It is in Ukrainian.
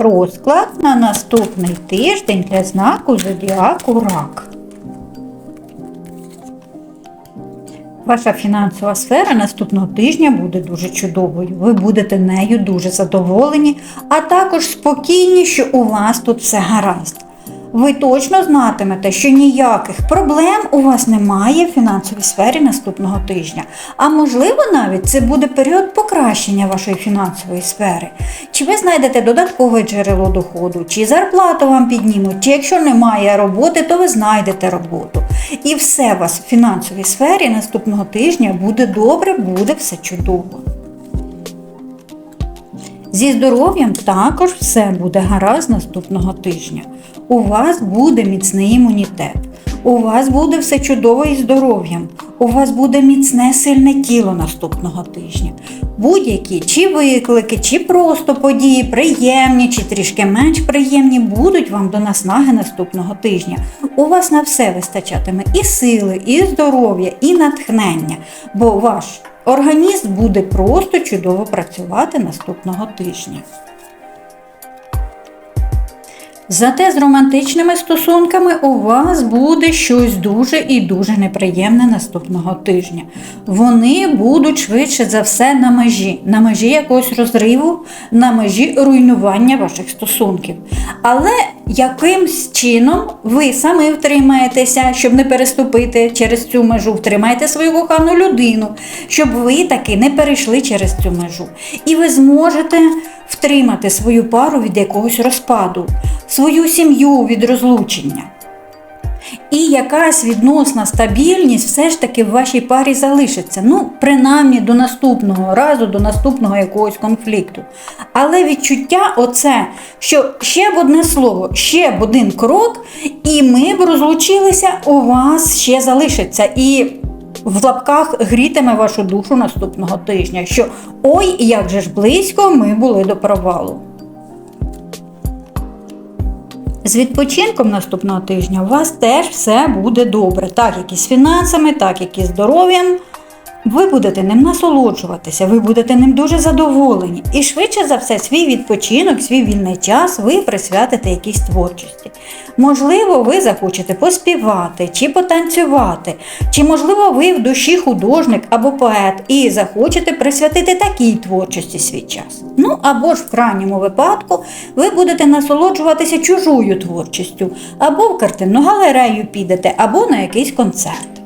Розклад на наступний тиждень для знаку Зодіаку Рак. Ваша фінансова сфера наступного тижня буде дуже чудовою. Ви будете нею дуже задоволені, а також спокійні, що у вас тут все гаразд. Ви точно знатимете, що ніяких проблем у вас немає в фінансовій сфері наступного тижня. А можливо, навіть це буде період покращення вашої фінансової сфери. Чи ви знайдете додаткове джерело доходу, чи зарплату вам піднімуть, чи якщо немає роботи, то ви знайдете роботу. І все у вас в фінансовій сфері наступного тижня буде добре, буде все чудово. Зі здоров'ям також все буде гаразд наступного тижня. У вас буде міцний імунітет. У вас буде все чудово із здоров'ям. У вас буде міцне сильне тіло наступного тижня. Будь-які чи виклики, чи просто події приємні, чи трішки менш приємні будуть вам до наснаги наступного тижня. У вас на все вистачатиме і сили, і здоров'я, і натхнення, бо ваш організм буде просто чудово працювати наступного тижня. Зате з романтичними стосунками у вас буде щось дуже і дуже неприємне наступного тижня. Вони будуть швидше за все на межі, на межі якогось розриву, на межі руйнування ваших стосунків. Але якимсь чином ви самі втримаєтеся, щоб не переступити через цю межу, втримаєте свою кохану людину, щоб ви таки не перейшли через цю межу. І ви зможете втримати свою пару від якогось розпаду, свою сім'ю від розлучення. І якась відносна стабільність все ж таки в вашій парі залишиться. Ну, принаймні до наступного разу, до наступного якогось конфлікту. Але відчуття оце, що ще б одне слово, ще б один крок, і ми б розлучилися, у вас ще залишиться. І в лапках грітиме вашу душу наступного тижня, що ой, як же ж близько ми були до провалу. З відпочинком наступного тижня у вас теж все буде добре, так як і з фінансами, так як і здоров'ям. Ви будете ним насолоджуватися, ви будете ним дуже задоволені. І швидше за все, свій відпочинок, свій вільний час ви присвятите якійсь творчості. Можливо, ви захочете поспівати чи потанцювати, чи, можливо, ви в душі художник або поет і захочете присвятити такій творчості свій час. Ну або ж в крайньому випадку ви будете насолоджуватися чужою творчістю, або в картинну галерею підете, або на якийсь концерт.